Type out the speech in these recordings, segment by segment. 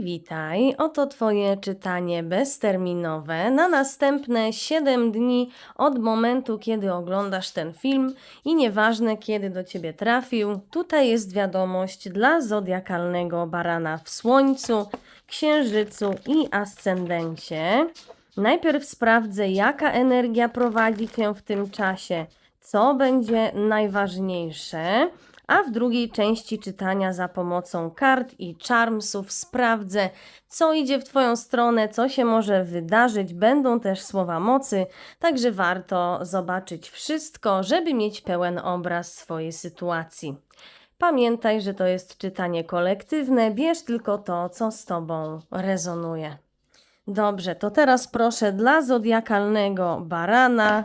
witaj. Oto Twoje czytanie bezterminowe na następne 7 dni od momentu, kiedy oglądasz ten film i nieważne kiedy do Ciebie trafił, tutaj jest wiadomość dla zodiakalnego barana w Słońcu, Księżycu i Ascendencie. Najpierw sprawdzę, jaka energia prowadzi Cię w tym czasie, co będzie najważniejsze. A w drugiej części czytania za pomocą kart i charmsów sprawdzę, co idzie w Twoją stronę, co się może wydarzyć. Będą też słowa mocy, także warto zobaczyć wszystko, żeby mieć pełen obraz swojej sytuacji. Pamiętaj, że to jest czytanie kolektywne, bierz tylko to, co z Tobą rezonuje. Dobrze, to teraz proszę dla zodiakalnego barana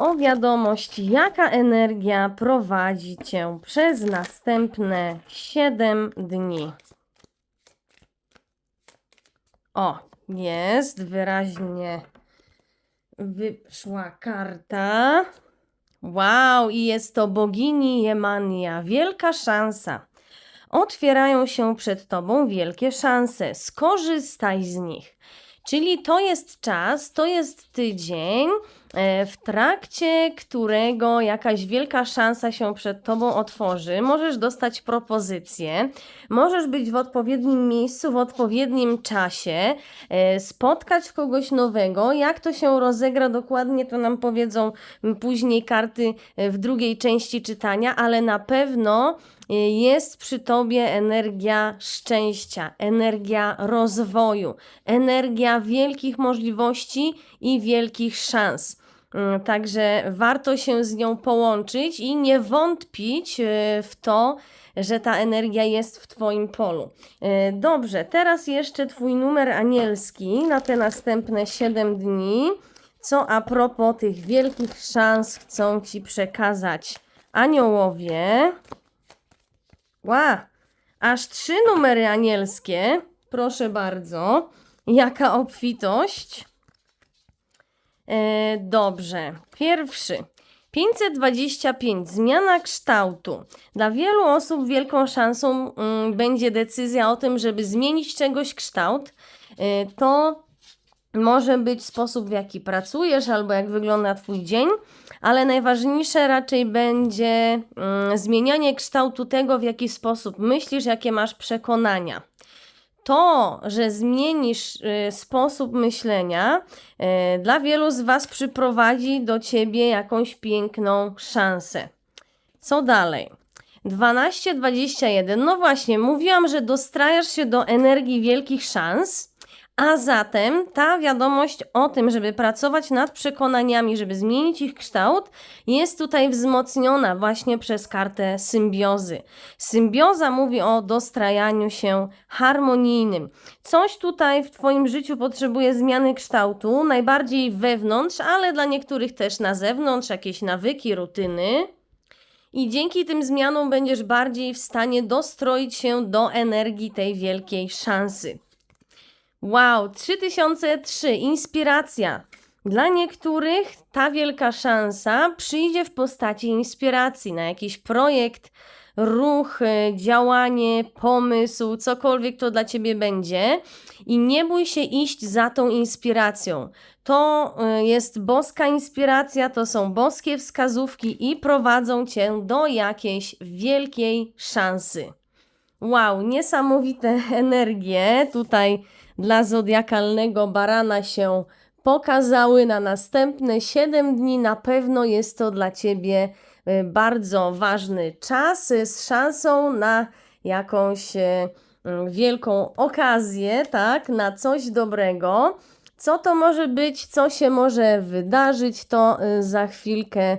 o wiadomość, jaka energia prowadzi Cię przez następne 7 dni. O, jest wyraźnie wyszła karta. Wow, i jest to bogini Jemania. Wielka szansa. Otwierają się przed Tobą wielkie szanse. Skorzystaj z nich. Czyli to jest czas, to jest tydzień, w trakcie którego jakaś wielka szansa się przed Tobą otworzy. Możesz dostać propozycję, możesz być w odpowiednim miejscu, w odpowiednim czasie, e, spotkać kogoś nowego. Jak to się rozegra dokładnie, to nam powiedzą później karty e, w drugiej części czytania, ale na pewno jest przy tobie energia szczęścia, energia rozwoju, energia wielkich możliwości i wielkich szans. Mm, także warto się z nią połączyć i nie wątpić e, w to, że ta energia jest w Twoim polu. E, dobrze, teraz jeszcze Twój numer anielski na te następne 7 dni. Co a propos tych wielkich szans chcą Ci przekazać aniołowie? Ła, aż trzy numery anielskie. Proszę bardzo. Jaka obfitość. E, dobrze. Pierwszy. 525. Zmiana kształtu. Dla wielu osób wielką szansą mm, będzie decyzja o tym, żeby zmienić czegoś kształt. E, to może być sposób, w jaki pracujesz, albo jak wygląda Twój dzień, ale najważniejsze raczej będzie mm, zmienianie kształtu tego, w jaki sposób myślisz, jakie masz przekonania. To, że zmienisz y, sposób myślenia, y, dla wielu z Was przyprowadzi do Ciebie jakąś piękną szansę. Co dalej? 12-21. No właśnie, mówiłam, że dostrajasz się do energii wielkich szans a zatem ta wiadomość o tym, żeby pracować nad przekonaniami, żeby zmienić ich kształt, jest tutaj wzmocniona właśnie przez kartę symbiozy. Symbioza mówi o dostrajaniu się harmonijnym. Coś tutaj w Twoim życiu potrzebuje zmiany kształtu, najbardziej wewnątrz, ale dla niektórych też na zewnątrz, jakieś nawyki, rutyny. I dzięki tym zmianom będziesz bardziej w stanie dostroić się do energii tej wielkiej szansy. Wow, 3003, inspiracja. Dla niektórych ta wielka szansa przyjdzie w postaci inspiracji na jakiś projekt, ruch, y, działanie, pomysł, cokolwiek to dla ciebie będzie. I nie bój się iść za tą inspiracją. To y, jest boska inspiracja, to są boskie wskazówki i prowadzą cię do jakiejś wielkiej szansy. Wow, niesamowite energie tutaj dla zodiakalnego barana się pokazały na następne 7 dni. Na pewno jest to dla Ciebie y, bardzo ważny czas z szansą na jakąś y, y, wielką okazję, tak, na coś dobrego. Co to może być, co się może wydarzyć, to za chwilkę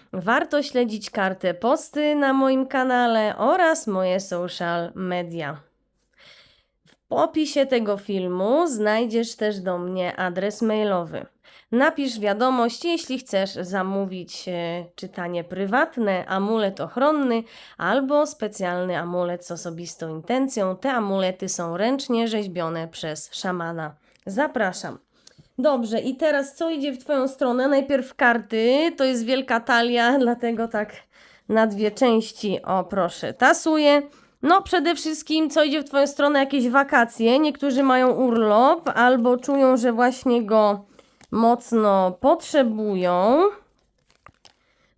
Warto śledzić kartę posty na moim kanale oraz moje social media. W opisie tego filmu znajdziesz też do mnie adres mailowy. Napisz wiadomość, jeśli chcesz zamówić e, czytanie prywatne, amulet ochronny albo specjalny amulet z osobistą intencją. Te amulety są ręcznie rzeźbione przez szamana. Zapraszam. Dobrze, i teraz co idzie w Twoją stronę? Najpierw karty, to jest wielka talia, dlatego tak na dwie części, o proszę, tasuję. No, przede wszystkim, co idzie w Twoją stronę, jakieś wakacje. Niektórzy mają urlop albo czują, że właśnie go mocno potrzebują.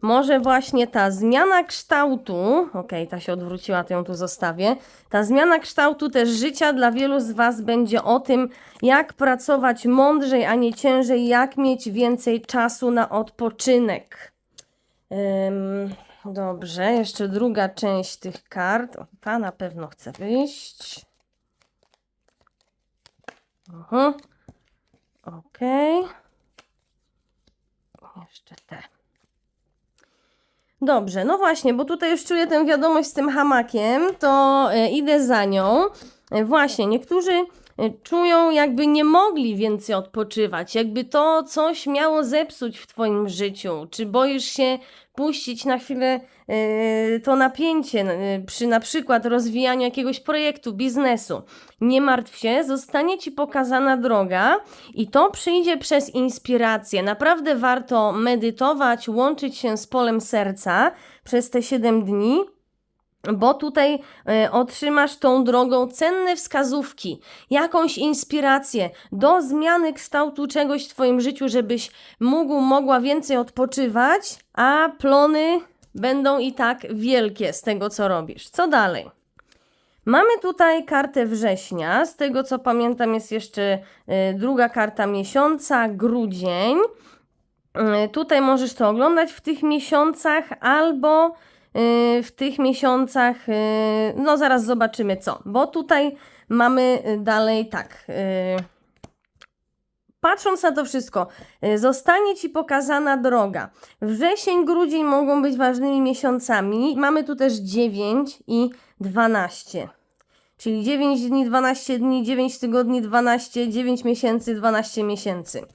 Może właśnie ta zmiana kształtu, okej, ta się odwróciła, to ją tu zostawię. Ta zmiana kształtu też życia dla wielu z Was będzie o tym, jak pracować mądrzej, a nie ciężej, jak mieć więcej czasu na odpoczynek. Dobrze, jeszcze druga część tych kart. O, ta na pewno chce wyjść. Mhm. Okej. Jeszcze te. Dobrze, no właśnie, bo tutaj już czuję tę wiadomość z tym hamakiem, to e, idę za nią. E, właśnie, niektórzy czują, jakby nie mogli więcej odpoczywać, jakby to coś miało zepsuć w Twoim życiu. Czy boisz się puścić na chwilę e, to napięcie e, przy na przykład rozwijaniu jakiegoś projektu, biznesu? Nie martw się, zostanie Ci pokazana droga i to przyjdzie przez inspirację. Naprawdę warto medytować, łączyć się z polem serca przez te 7 dni bo tutaj e, otrzymasz tą drogą cenne wskazówki, jakąś inspirację do zmiany kształtu czegoś w Twoim życiu, żebyś mógł, mogła więcej odpoczywać, a plony będą i tak wielkie z tego, co robisz. Co dalej? Mamy tutaj kartę września. Z tego co pamiętam, jest jeszcze e, druga karta miesiąca, grudzień. E, Tutaj możesz to oglądać w tych miesiącach albo w tych miesiącach, y, no zaraz zobaczymy co, bo tutaj mamy y, dalej tak. y, Patrząc na to wszystko, y, zostanie Ci pokazana droga. Wrzesień, grudzień mogą być ważnymi miesiącami. Mamy tu też 9 i 12. Czyli 9 dni, 12 dni, 9 tygodni, 12, 9 miesięcy, 12 miesięcy.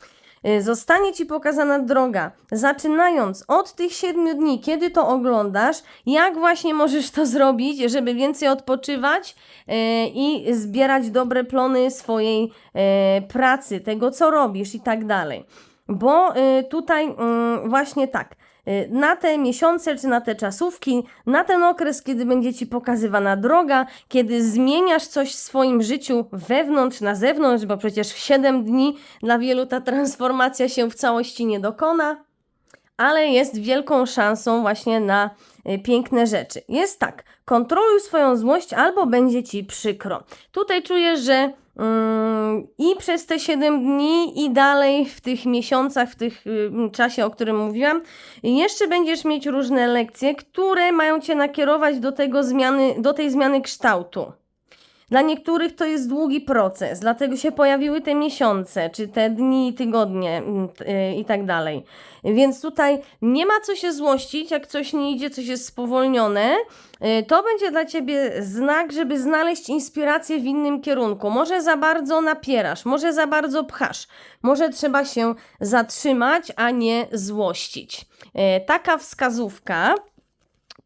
Y, Zostanie Ci pokazana droga, zaczynając od tych 7 dni, kiedy to oglądasz, jak właśnie możesz to zrobić, żeby więcej odpoczywać y, i zbierać dobre plony swojej y, pracy, tego co robisz i tak dalej. Bo tutaj mm, właśnie tak, na te miesiące czy na te czasówki, na ten okres, kiedy będzie Ci pokazywana droga, kiedy zmieniasz coś w swoim życiu wewnątrz, na zewnątrz, bo przecież w 7 dni dla wielu ta transformacja się w całości nie dokona, ale jest wielką szansą właśnie na y, piękne rzeczy. Jest tak, kontroluj swoją złość albo będzie Ci przykro. Tutaj czuję, że Mm, I przez te 7 dni i dalej w tych miesiącach, w tych y, czasie, o którym mówiłam, jeszcze będziesz mieć różne lekcje, które mają cię nakierować do, tego zmiany, do tej zmiany kształtu. Dla niektórych to jest długi proces, dlatego się pojawiły te miesiące, czy te dni, tygodnie mm, y, i tak dalej. Więc tutaj nie ma co się złościć, jak coś nie idzie, coś jest spowolnione. Y, To będzie dla ciebie znak, żeby znaleźć inspirację w innym kierunku. Może za bardzo napierasz, może za bardzo pchasz, może trzeba się zatrzymać, a nie złościć. Y, Taka wskazówka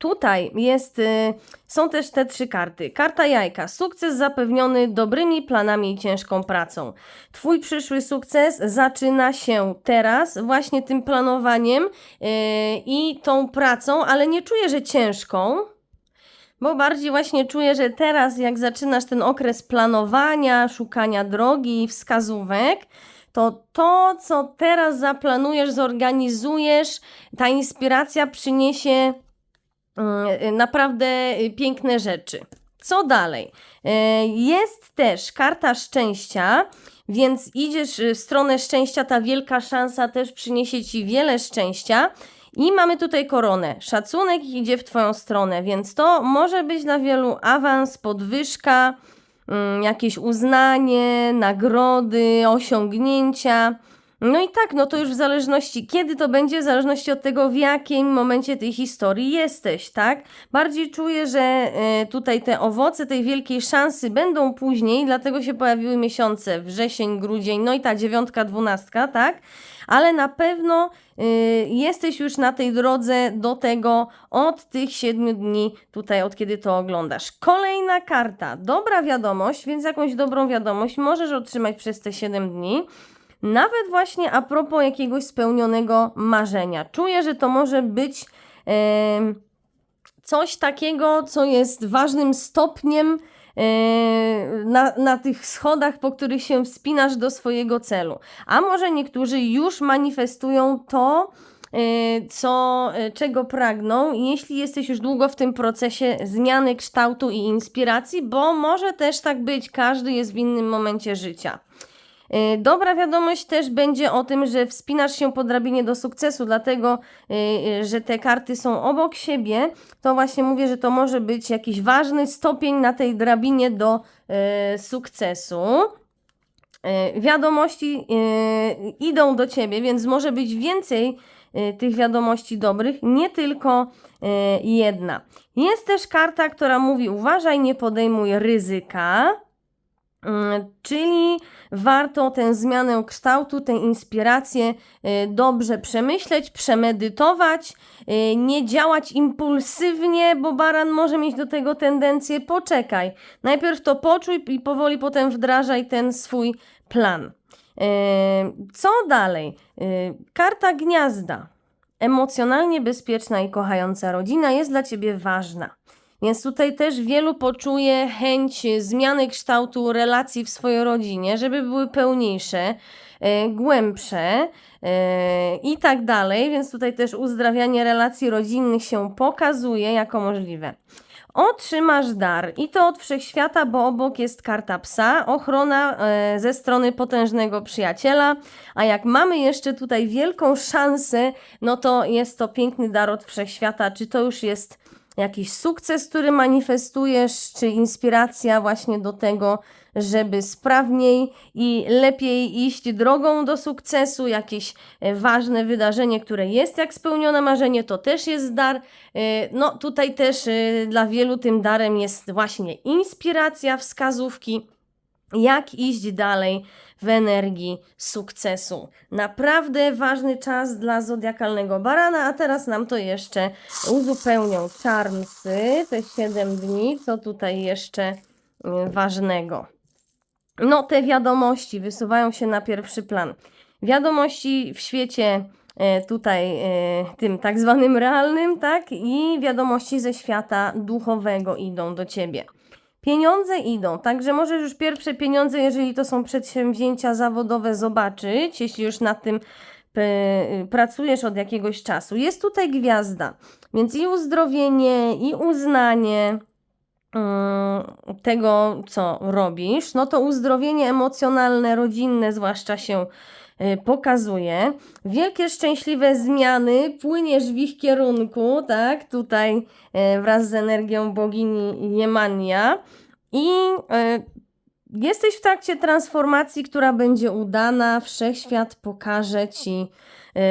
Tutaj jest, y, są też te trzy karty. Karta jajka. Sukces zapewniony dobrymi planami i ciężką pracą. Twój przyszły sukces zaczyna się teraz, właśnie tym planowaniem yy, i tą pracą, ale nie czuję, że ciężką. Bo bardziej właśnie czuję, że teraz, jak zaczynasz ten okres planowania, szukania drogi, wskazówek, to to, co teraz zaplanujesz, zorganizujesz, ta inspiracja przyniesie naprawdę y, piękne rzeczy. Co dalej? Jest też karta szczęścia, więc idziesz y, w stronę szczęścia, ta wielka szansa też przyniesie ci wiele szczęścia. I mamy tutaj koronę. Szacunek idzie w Twoją stronę, więc to może być dla wielu awans, podwyżka, mm, jakieś uznanie, nagrody, osiągnięcia. No i tak, no to już w zależności, kiedy to będzie, w zależności od tego, w jakim momencie tej historii jesteś, tak? Bardziej czuję, że e, tutaj te owoce tej wielkiej szansy będą później, dlatego się pojawiły miesiące wrzesień, grudzień, no i ta dziewiątka, dwunastka, tak? Ale na pewno y, jesteś już na tej drodze do tego od tych siedmiu dni, tutaj od kiedy to oglądasz. Kolejna karta, dobra wiadomość, więc jakąś dobrą wiadomość możesz otrzymać przez te 7 dni. Nawet właśnie a propos jakiegoś spełnionego marzenia. Czuję, że to może być coś takiego, co jest ważnym stopniem na, na tych schodach, po których się wspinasz do swojego celu. A może niektórzy już manifestują to, e, co, e, czego pragną, jeśli jesteś już długo w tym procesie zmiany kształtu i inspiracji, bo może też tak być, każdy jest w innym momencie życia. Y, Dobra wiadomość też będzie o tym, że wspinasz się po drabinie do sukcesu, dlatego, y, y, że te karty są obok siebie, to właśnie mówię, że to może być jakiś ważny stopień na tej drabinie do sukcesu. Wiadomości idą do ciebie, więc może być więcej tych wiadomości dobrych, nie tylko jedna. Jest też karta, która mówi: uważaj, nie podejmuj ryzyka. Mm, Czyli warto tę zmianę kształtu, tę inspirację y, dobrze przemyśleć, przemedytować, y, nie działać impulsywnie, bo baran może mieć do tego tendencję. Poczekaj, najpierw to poczuj i powoli potem wdrażaj ten swój plan. Y, Co dalej? Karta gniazda. Emocjonalnie bezpieczna i kochająca rodzina jest dla ciebie ważna. Więc tutaj też wielu poczuje chęć zmiany kształtu relacji w swojej rodzinie, żeby były pełniejsze, e, głębsze e, i tak dalej. Więc tutaj też uzdrawianie relacji rodzinnych się pokazuje jako możliwe. Otrzymasz dar i to od wszechświata, bo obok jest karta psa, ochrona e, ze strony potężnego przyjaciela. A jak mamy jeszcze tutaj wielką szansę, no to jest to piękny dar od wszechświata. Czy to już jest jakiś sukces, który manifestujesz, czy inspiracja właśnie do tego, żeby sprawniej i lepiej iść drogą do sukcesu, jakieś e, ważne wydarzenie, które jest jak spełnione marzenie, to też jest dar. E, No tutaj też e, dla wielu tym darem jest właśnie inspiracja, wskazówki, jak iść dalej w energii sukcesu. Naprawdę ważny czas dla zodiakalnego barana, a teraz nam to jeszcze uzupełnią czarmsy, te 7 dni, co tutaj jeszcze y, ważnego. No, te wiadomości wysuwają się na pierwszy plan. Wiadomości w świecie e, tutaj e, tym tak zwanym realnym, tak? I wiadomości ze świata duchowego idą do ciebie. Pieniądze idą, także możesz już pierwsze pieniądze, jeżeli to są przedsięwzięcia zawodowe, zobaczyć, jeśli już nad tym p- pracujesz od jakiegoś czasu. Jest tutaj gwiazda, więc i uzdrowienie, i uznanie mm, tego, co robisz, no to uzdrowienie emocjonalne, rodzinne zwłaszcza się pokazuje. Wielkie szczęśliwe zmiany, płyniesz w ich kierunku, tak, tutaj y, wraz z energią bogini Jemania i y, jesteś w trakcie transformacji, która będzie udana, wszechświat pokaże Ci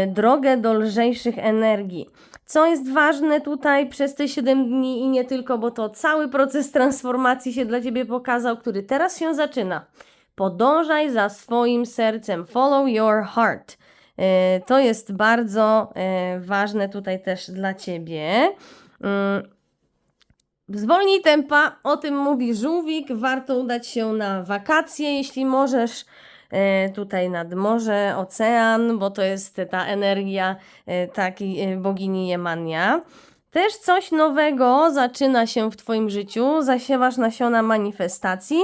y, drogę do lżejszych energii. Co jest ważne tutaj przez te 7 dni i nie tylko, bo to cały proces transformacji się dla Ciebie pokazał, który teraz się zaczyna. Podążaj za swoim sercem. Follow your heart. E, To jest bardzo e, ważne tutaj też dla Ciebie. Mm, Zwolnij tempa, o tym mówi żółwik. Warto udać się na wakacje, jeśli możesz. e, Tutaj nad morze, ocean, bo to jest ta energia takiej bogini Jemania. Też coś nowego zaczyna się w Twoim życiu. Zasiewasz nasiona manifestacji.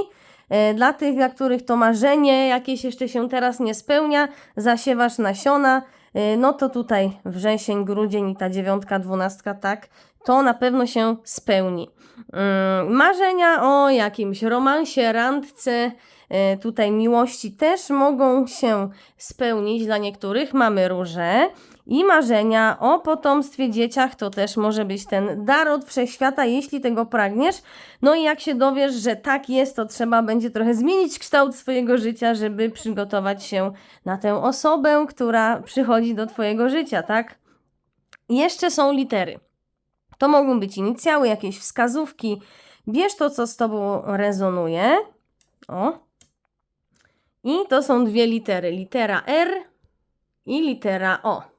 E, Dla tych, dla których to marzenie jakieś jeszcze się teraz nie spełnia, zasiewasz nasiona, e, no to tutaj wrzesień, grudzień i ta dziewiątka, dwunastka, tak, to na pewno się spełni. Mm, Marzenia o jakimś romansie, randce, e, tutaj miłości też mogą się spełnić dla niektórych. Mamy róże i marzenia o potomstwie, dzieciach. To też może być ten dar od wszechświata, jeśli tego pragniesz. No i jak się dowiesz, że tak jest, to trzeba będzie trochę zmienić kształt swojego życia, żeby przygotować się na tę osobę, która przychodzi do Twojego życia, tak? Jeszcze są litery. To mogą być inicjały, jakieś wskazówki. Bierz to, co z Tobą rezonuje. O. I to są dwie litery. Litera R i litera O.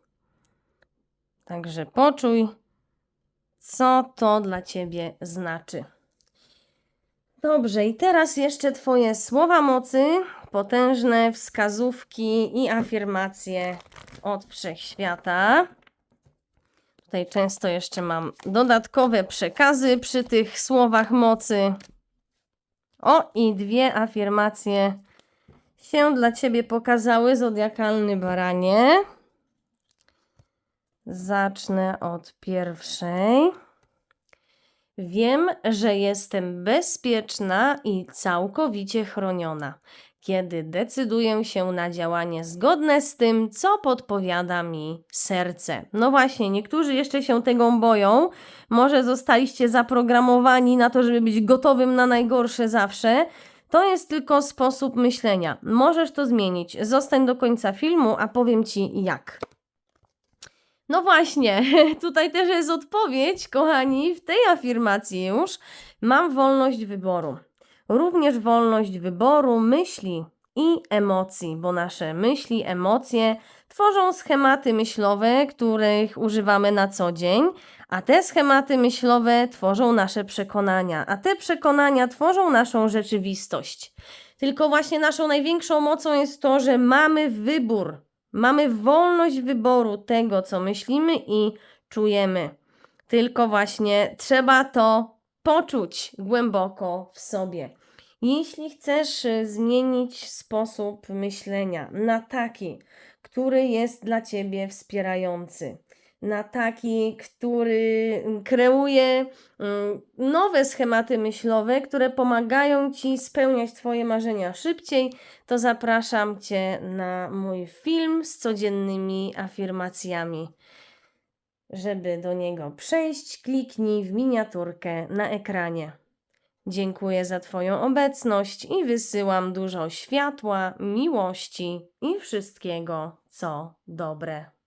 Także poczuj, co to dla Ciebie znaczy. Dobrze, i teraz jeszcze Twoje słowa mocy, potężne wskazówki i afirmacje od wszechświata. Tutaj często jeszcze mam dodatkowe przekazy przy tych słowach mocy. O, i dwie afirmacje się dla Ciebie pokazały, zodiakalny baranie. Zacznę od pierwszej. Wiem, że jestem bezpieczna i całkowicie chroniona, kiedy decyduję się na działanie zgodne z tym, co podpowiada mi serce. No właśnie, niektórzy jeszcze się tego boją. Może zostaliście zaprogramowani na to, żeby być gotowym na najgorsze zawsze. To jest tylko sposób myślenia. Możesz to zmienić. Zostań do końca filmu, a powiem ci jak. No właśnie, tutaj też jest odpowiedź, kochani, w tej afirmacji już. Mam wolność wyboru. Również wolność wyboru myśli i emocji, bo nasze myśli, emocje tworzą schematy myślowe, których używamy na co dzień, a te schematy myślowe tworzą nasze przekonania, a te przekonania tworzą naszą rzeczywistość. Tylko właśnie naszą największą mocą jest to, że mamy wybór. Mamy wolność wyboru tego, co myślimy i czujemy. Tylko właśnie trzeba to poczuć głęboko w sobie. Jeśli chcesz y, zmienić sposób myślenia na taki, który jest dla ciebie wspierający, na taki, który mm, kreuje mm, nowe schematy myślowe, które pomagają ci spełniać Twoje marzenia szybciej, to zapraszam Cię na mój film z codziennymi afirmacjami. Żeby do niego przejść, kliknij w miniaturkę na ekranie. Dziękuję za Twoją obecność i wysyłam dużo światła, miłości i wszystkiego, co dobre.